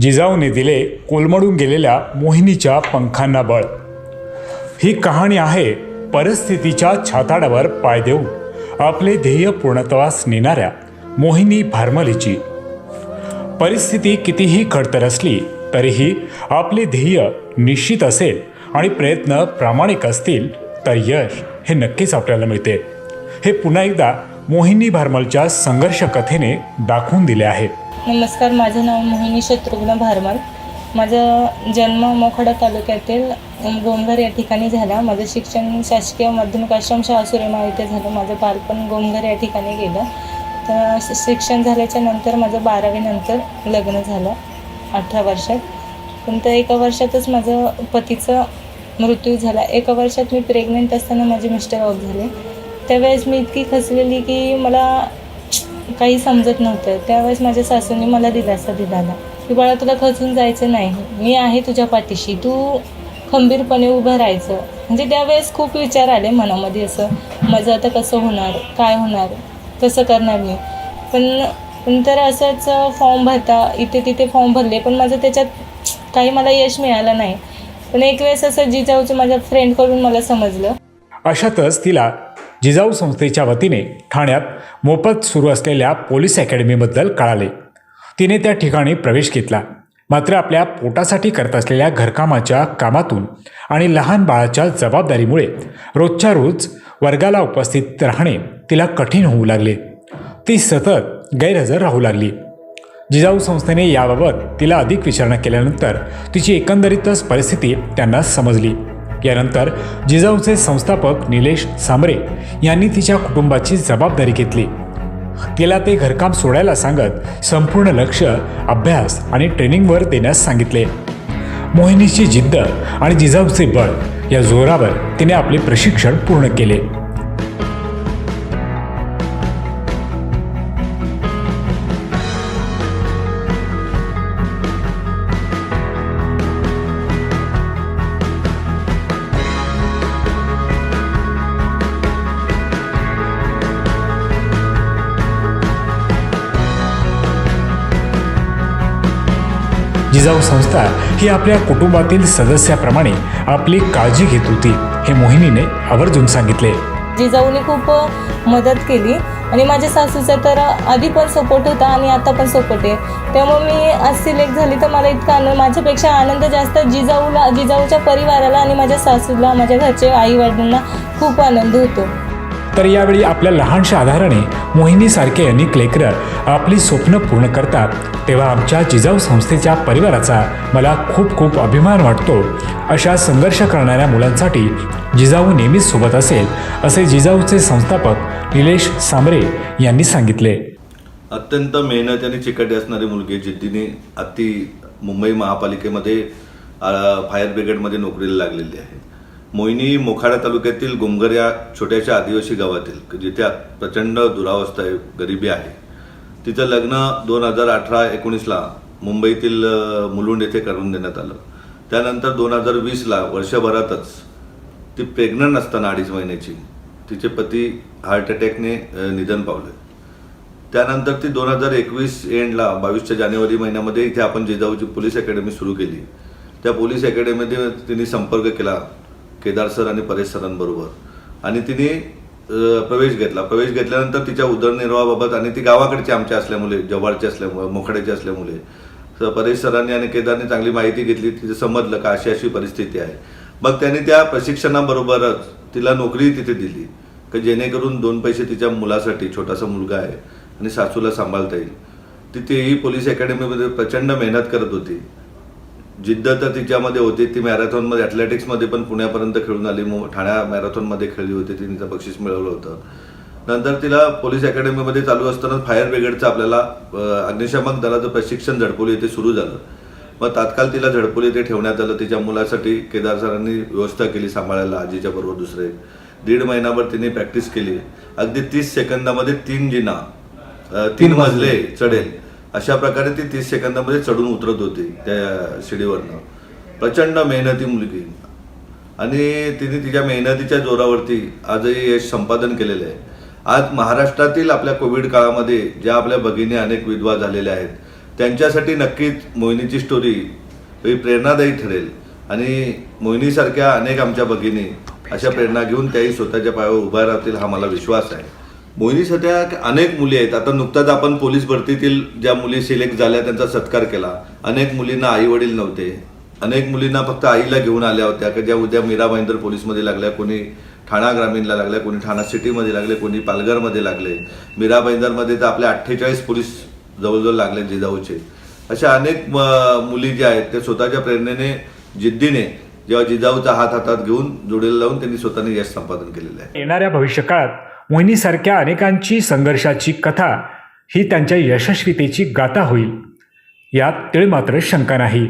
जिजाऊने दिले कोलमडून गेलेल्या मोहिनीच्या पंखांना बळ. ही कहाणी आहे परिस्थितीच्या छाताडावर पाय देऊन. आपले ध्येय पूर्णत्वास नेणाऱ्या मोहिनी भारमलीची. परिस्थिती कितीही खडतर असली तरीही आपले ध्येय निश्चित असेल आणि प्रयत्न प्रामाणिक असतील तर यश हे नक्कीच आपल्याला मिळते. हे पुन्हा एकदा मोहिनी भारमलच्या संघर्ष कथेने दाखवून दिले आहे. नमस्कार माझं नाव मोहिनी शत्रुघ्न भारमल माझा जन्म मोखाडा तालुक्यातील गोमघर या ठिकाणी झाला. माझं शिक्षण शासकीय माध्यमिक आश्रम शाहसुरेमा इथे झालं. माझं बालपण गोमघर या ठिकाणी गेलं. तर शिक्षण झाल्याच्यानंतर माझं बारावीनंतर लग्न झालं अठरा वर्षात. पण त्या एका वर्षातच माझं पतीचं मृत्यू झाला. एका वर्षात मी प्रेग्नेंट असताना माझे मिस्टर ऑफ झाले. त्यावेळेस मी इतकी खचलेली की मला काही समजत नव्हतं. त्यावेळेस माझ्या सासूने मला दिलासा दिलाला. की बाळा तुला खचून जायचं नाही. मी आहे तुझ्या पाठीशी. तू खंबीरपणे उभं राहायचं. म्हणजे त्यावेळेस खूप विचार आले मनामध्ये असं. माझं आता कसं होणार? काय होणार? कसं करणार मी? पण नंतर तर असंच फॉर्म भरता इथे तिथे फॉर्म भरले. पण माझं त्याच्यात काही मला यश मिळालं नाही. पण एक वेळेस असं जिजाऊचं माझ्या फ्रेंडकडून मला समजलं. अशातच तिला जिजाऊ संस्थेच्या वतीने ठाण्यात मोफत सुरू असलेल्या पोलीस अकॅडमीबद्दल कळाले. तिने त्या ठिकाणी प्रवेश घेतला. मात्र आपल्या पोटासाठी करत असलेल्या घरकामाच्या कामातून आणि लहान बाळाच्या जबाबदारीमुळे रोजच्या रोज वर्गाला उपस्थित राहणे तिला कठीण होऊ लागले. ती सतत गैरहजर राहू लागली. जिजाऊ संस्थेने याबाबत तिला अधिक विचारणा केल्यानंतर तिची एकंदरीतच परिस्थिती त्यांना समजली. यानंतर जिजाऊचे संस्थापक निलेश सांबरे यांनी तिच्या कुटुंबाची जबाबदारी घेतली. तिला ते घरकाम सोडायला सांगत संपूर्ण लक्ष अभ्यास आणि ट्रेनिंगवर देण्यास सांगितले. मोहिनीची जिद्द आणि जिजाऊचे बळ या जोरावर तिने आपले प्रशिक्षण पूर्ण केले. जिजाऊ संस्था ही आपल्या कुटुंबातील सदस्याप्रमाणे आपली काळजी घेत होती हे मोहिनीने आवर्जून सांगितले. जिजाऊने खूप मदत केली आणि माझ्या सासूचा तर आधी पण सपोर्ट होता आणि आता पण सपोर्ट आहे. त्यामुळे मी आज सिलेक्ट झाली तर मला इतका आनंद माझ्यापेक्षा आनंद जास्त जिजाऊला जिजाऊच्या परिवाराला आणि माझ्या सासूला माझ्या घरचे आई वडिलांना खूप आनंद होतो. तर यावेळी आपल्या लहानशा आधाराने मोहिनीसारखे अनेक लेकरं आपली स्वप्न पूर्ण करतात. तेव्हा आमच्या जिजाऊ संस्थेच्या परिवाराचा मला खूप खूप अभिमान वाटतो. अशा संघर्ष करणाऱ्या मुलांसाठी जिजाऊ नेहमीच सोबत असेल असे जिजाऊचे संस्थापक निलेश सांबरे यांनी सांगितले. अत्यंत मेहनत आणि चिकटी असणारी मुलगी जिद्दीने अति मुंबई महापालिकेमध्ये फायर ब्रिगेडमध्ये नोकरीला लागलेली आहे. मोहिनी मोखाडा तालुक्यातील गुमगर या छोट्याशा आदिवासी गावातील जिथे प्रचंड दुरावस्था आहे गरिबी आहे. तिचं लग्न दोन हजार अठरा एकोणीसला मुंबईतील मुलुंड येथे करून देण्यात आलं. त्यानंतर दोन हजार वीसला वर्षभरातच ती प्रेग्नंट असताना अडीच महिन्याची तिचे पती हार्ट अटॅकने निधन पावले. त्यानंतर ती दोन हजार एकवीस एंडला बावीसच्या जानेवारी महिन्यामध्ये इथे आपण जिजाऊची पोलीस अकॅडमी सुरू केली. त्या पोलीस अकॅडमीमध्ये तिने संपर्क केला. केदार सर आणि परेश सरांबरोबर. आणि तिने प्रवेश घेतला. प्रवेश घेतल्यानंतर तिच्या उदरनिर्वाहाबाबत आणि ती गावाकडची आमच्या असल्यामुळे जवळची असल्यामुळे मोखाड्याची असल्यामुळे तर परेश सरांनी आणि केदारने चांगली माहिती घेतली. तिथे समजलं का अशी अशी परिस्थिती आहे. मग त्यांनी त्या प्रशिक्षणाबरोबरच तिला नोकरी तिथे दिली. की जेणेकरून दोन पैसे तिच्या मुलासाठी छोटासा मुलगा आहे आणि सासूला सांभाळता येईल. ती तेही पोलीस अकॅडमीमध्ये प्रचंड मेहनत करत होती. जिद्द तर तिच्यामध्ये होती. ती मॅरेथॉनमध्ये ॲथलेटिक्समध्ये पण पुण्यापर्यंत खेळून आली. मु- ठाण्या मॅरेथॉनमध्ये खेळली होती. तिने तिचं बक्षीस मिळवलं होतं. नंतर तिला पोलीस अकॅडमीमध्ये चालू असताना फायर ब्रिगेडचं आपल्याला अग्निशामक दलाचं प्रशिक्षण झडपोली येथे सुरू झालं. मग तात्काळ तिला झडपोली येथे ठेवण्यात आलं. तिच्या मुलासाठी केदार सरांनी व्यवस्था केली सांभाळायला. आजीच्या बरोबर दुसरे दीड महिनाभर तिने प्रॅक्टिस केली. अगदी तीस सेकंदामध्ये तीन जिना तीन मजले. चढेल. अशा प्रकारे ती तीस सेकंदामध्ये चढून उतरत होती त्या शिडीवरनं. प्रचंड मेहनती मुलगी. आणि तिने तिच्या मेहनतीच्या जोरावरती आजही यश संपादन केलेलं आहे. आज महाराष्ट्रातील आपल्या कोविड काळामध्ये ज्या आपल्या भगिनी अनेक विधवा झालेल्या आहेत त्यांच्यासाठी नक्कीच मोहिनीची स्टोरी ही प्रेरणादायी ठरेल. आणि मोहिनीसारख्या अनेक आमच्या भगिनी अशा प्रेरणा घेऊन त्याही स्वतःच्या पायावर उभ्या राहतील हा मला विश्वास आहे. मोहिनी सध्या अनेक मुली आहेत. आता नुकताच आपण पोलीस भरतीतील ज्या मुली सिलेक्ट झाल्या त्यांचा सत्कार केला. अनेक मुलींना आई वडील नव्हते. अनेक मुलींना फक्त आईला घेऊन आल्या होत्या की ज्या उद्या मीरा भाईंदर पोलीसमध्ये लागल्या कोणी ठाणा ग्रामीणला लागल्या कोणी ठाणा सिटीमध्ये लागले कोणी पालघरमध्ये लागले. मीरा भाईंदरमध्ये तर आपल्या अठ्ठेचाळीस पोलीस जवळजवळ लागले जिजाऊचे. अशा अनेक मुली ज्या आहेत त्या स्वतःच्या प्रेरणेने जिद्दीने जेव्हा जिजाऊचा हात हातात घेऊन जोडीला लावून त्यांनी स्वतःने यश संपादन केलेलं आहे. येणाऱ्या भविष्यकाळात मोहिनीसारख्या अनेकांची संघर्षाची कथा ही त्यांच्या यशस्वीतेची गाथा होईल. यात तिळ मात्र शंका नाही.